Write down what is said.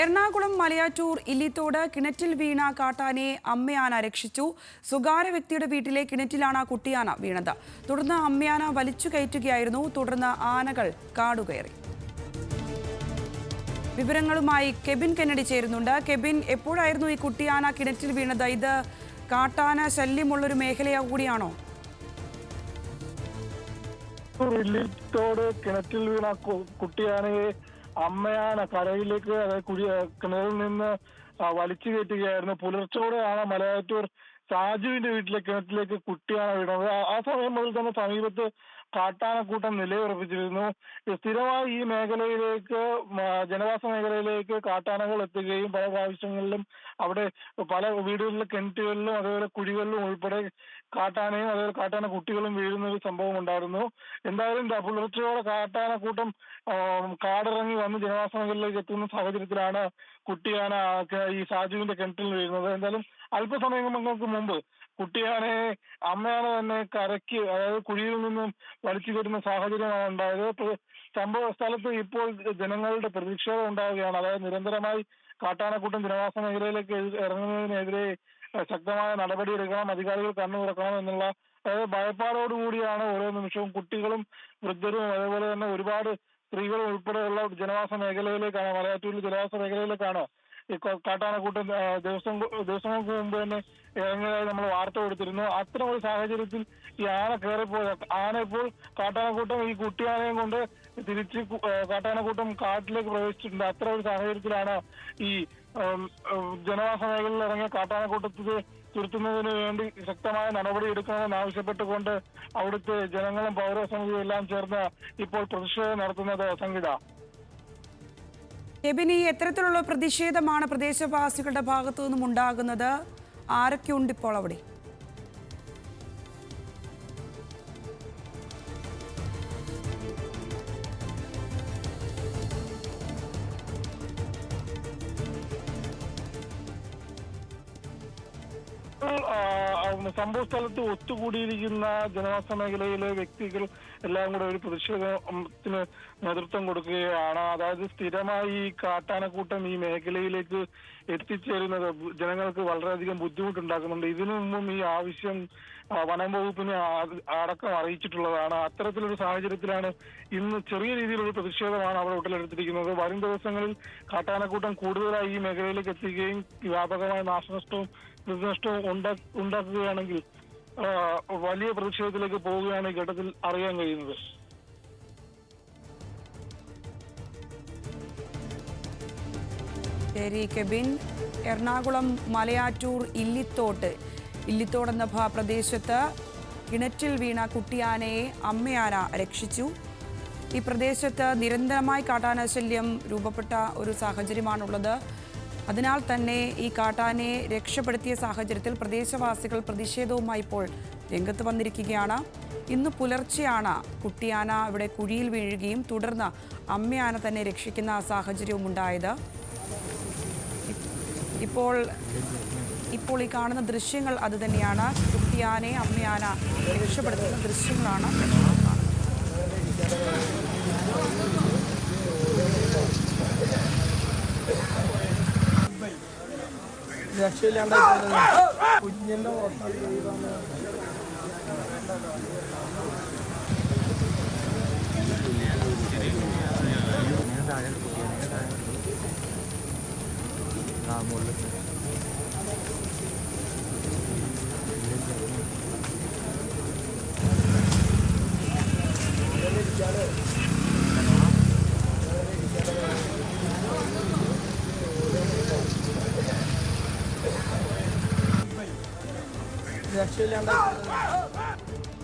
എറണാകുളം മലയാറ്റൂർ ഇല്ലിത്തോട് കിണറ്റിൽ വീണ കാട്ടാനെ അമ്മയാന രക്ഷിച്ചു. സ്വകാര്യ വ്യക്തിയുടെ വീട്ടിലെ കിണറ്റിലാണ് കുട്ടിയാന വീണത്. തുടർന്ന് അമ്മയാന വലിച്ചു കയറ്റുകയായിരുന്നു. തുടർന്ന് ആനകൾ കാടുകയറി. വിവരങ്ങളുമായി കെബിൻ കെന്നഡി ചേരുന്നുണ്ട്. കെബിൻ എപ്പോഴായിരുന്നു ഈ കുട്ടിയാന കിണറ്റിൽ വീണത്? ഇത് കാട്ടാന ശല്യമുള്ളൊരു മേഖലയാ കൂടിയാണോ? ഇല്ലിത്തോട് കിണറ്റിൽ വീണ കുട്ടിയാനയെ അമ്മയാന കരയിലേക്ക് കുഴി കിണറിൽ നിന്ന് വലിച്ചു കയറ്റുകയായിരുന്നു. പുലർച്ചോടെയാണ് മലയാറ്റൂർ സാജുവിന്റെ വീട്ടിലെ കിണറ്റിലേക്ക് കുട്ടിയാണ് വിടുന്നത്. ആ- സമയം മുതൽ തന്നെ സമീപത്ത് കാട്ടാനക്കൂട്ടം നിലയുറപ്പിച്ചിരുന്നു. സ്ഥിരമായി ഈ മേഖലയിലേക്ക് ജനവാസ മേഖലയിലേക്ക് കാട്ടാനകൾ എത്തുകയും പല പ്രാവശ്യങ്ങളിലും അവിടെ പല വീടുകളിലെ കിണറ്റുകളിലും അതേപോലെ കുഴികളിലും ഉൾപ്പെടെ കാട്ടാനയും അതേപോലെ കാട്ടാന കുട്ടികളും വീഴുന്ന ഒരു സംഭവം ഉണ്ടായിരുന്നു. എന്തായാലും പുലർച്ചയോടെ കാട്ടാനക്കൂട്ടം കാടിറങ്ങി വന്ന് ജനവാസ മേഖലയിലേക്ക് എത്തുന്ന സാഹചര്യത്തിലാണ് കുട്ടിയാന ഈ സാജുവിന്റെ കിണറ്റിൽ വീഴുന്നത്. എന്തായാലും അല്പസമയങ്ങൾക്ക് മുമ്പ് കുട്ടിയാനയെ അമ്മയാണ് തന്നെ കരയ്ക്ക് അതായത് കുഴിയിൽ നിന്നും വലിച്ചു കയറ്റുന്ന സാഹചര്യമാണ് ഉണ്ടായത്. സംഭവ സ്ഥലത്ത് ഇപ്പോൾ ജനങ്ങളുടെ പ്രതിഷേധം ഉണ്ടാവുകയാണ്. അതായത് നിരന്തരമായി കാട്ടാനക്കൂട്ടം ജനവാസ മേഖലയിലേക്ക് ഇറങ്ങുന്നതിനെതിരെ ശക്തമായ നടപടിയെടുക്കണം അധികാരികൾ കണ്ണു തുറക്കണം എന്നുള്ള അതായത് ഭയപ്പാടോടുകൂടിയാണ് ഓരോ നിമിഷവും കുട്ടികളും വൃദ്ധരും അതേപോലെ തന്നെ ഒരുപാട് സ്ത്രീകളും ഉൾപ്പെടെയുള്ള ജനവാസ മേഖലയിലേക്കാണ് മലയാറ്റൂരിൽ ജനവാസ മേഖലയിലേക്കാണ് ഈ കാട്ടാനക്കൂട്ട് ദിവസം ദിവസങ്ങൾക്ക് മുമ്പ് തന്നെ ഇറങ്ങിയതായി നമ്മൾ വാർത്ത കൊടുത്തിരുന്നു. അത്തരം ഒരു സാഹചര്യത്തിൽ ഈ ആന കയറിപ്പോയ ആന ഇപ്പോൾ കാട്ടാനക്കൂട്ടം ഈ കുട്ടിയാനയും കൊണ്ട് തിരിച്ച് കാട്ടാനക്കൂട്ടം കാട്ടിലേക്ക് പ്രവേശിച്ചിട്ടുണ്ട്. അത്ര ഒരു സാഹചര്യത്തിലാണ് ഈ ജനവാസ മേഖലയിൽ ഇറങ്ങിയ കാട്ടാനക്കൂട്ടത്തെ തുരുത്തുന്നതിന് വേണ്ടി ശക്തമായ നടപടി എടുക്കണമെന്ന് ആവശ്യപ്പെട്ടുകൊണ്ട് അവിടുത്തെ ജനങ്ങളും പൗരസമിതിയും എല്ലാം ചേർന്ന് ഇപ്പോൾ പ്രതിഷേധം നടത്തുന്നത് സംഗീത. ഈ എത്തരത്തിലുള്ള പ്രതിഷേധമാണ് പ്രദേശവാസികളുടെ ഭാഗത്തു നിന്നും ഉണ്ടാകുന്നത്. ആരൊക്കെയുണ്ട് ഇപ്പോൾ അവിടെ? സംഭവ സ്ഥലത്ത് ഒത്തുകൂടിയിരിക്കുന്ന ജനവാസ മേഖലയിലെ വ്യക്തികൾ എല്ലാം കൂടെ ഒരു പ്രതിഷേധത്തിന് നേതൃത്വം കൊടുക്കുകയാണ്. അതായത് സ്ഥിരമായി ഈ കാട്ടാനക്കൂട്ടം ഈ മേഖലയിലേക്ക് എത്തിച്ചേരുന്നത് ജനങ്ങൾക്ക് വളരെയധികം ബുദ്ധിമുട്ടുണ്ടാക്കുന്നുണ്ട്. ഇതിനു മുമ്പും ഈ ആവശ്യം വനം വകുപ്പിനെ അടക്കം അറിയിച്ചിട്ടുള്ളതാണ്. അത്തരത്തിലൊരു സാഹചര്യത്തിലാണ് ഇന്ന് ചെറിയ രീതിയിലൊരു പ്രതിഷേധമാണ് അവർ ഉടലെടുത്തിരിക്കുന്നത്. വരും ദിവസങ്ങളിൽ കാട്ടാനക്കൂട്ടം കൂടുതലായി ഈ മേഖലയിലേക്ക് എത്തുകയും വ്യാപകമായ നാശനഷ്ടവും ഉണ്ടാ- ഉണ്ടാക്കുകയാണെങ്കിൽ വലിയ പ്രതിഷേധത്തിലേക്ക് പോവുകയാണ് ഘട്ടത്തിൽ അറിയാൻ കഴിയുന്നത്. ശരി കെബിൻ. എറണാകുളം മലയാറ്റൂർ ഇല്ലിത്തോട്ട്. ഇല്ലിത്തോട് എന്ന പ്രദേശത്ത് കിണറ്റിൽ വീണ കുട്ടിയാനയെ അമ്മയാന രക്ഷിച്ചു. ഈ പ്രദേശത്ത് നിരന്തരമായി കാട്ടാന ശല്യം രൂപപ്പെട്ട ഒരു സാഹചര്യമാണുള്ളത്. അതിനാൽ തന്നെ ഈ കാട്ടാനയെ രക്ഷപ്പെടുത്തിയ സാഹചര്യത്തിൽ പ്രദേശവാസികൾ പ്രതിഷേധവുമായി ഇപ്പോൾ രംഗത്ത് വന്നിരിക്കുകയാണ്. ഇന്ന് പുലർച്ചെയാണ് കുട്ടിയാന ഇവിടെ കുഴിയിൽ വീഴുകയും തുടർന്ന് അമ്മയാന തന്നെ രക്ഷിക്കുന്ന സാഹചര്യവും ഉണ്ടായത്. ഇപ്പോൾ ഇപ്പോൾ ഈ കാണുന്ന ദൃശ്യങ്ങൾ അത് തന്നെയാണ്. കുട്ടിയാനെ അമ്മയാന രക്ഷപ്പെടുത്തുന്ന ദൃശ്യങ്ങളാണ് രക്ഷയില്ലാണ്ടായി കുഞ്ഞിന്റെ ഓട്ടം രക്ഷയില്ലാണ്ടായി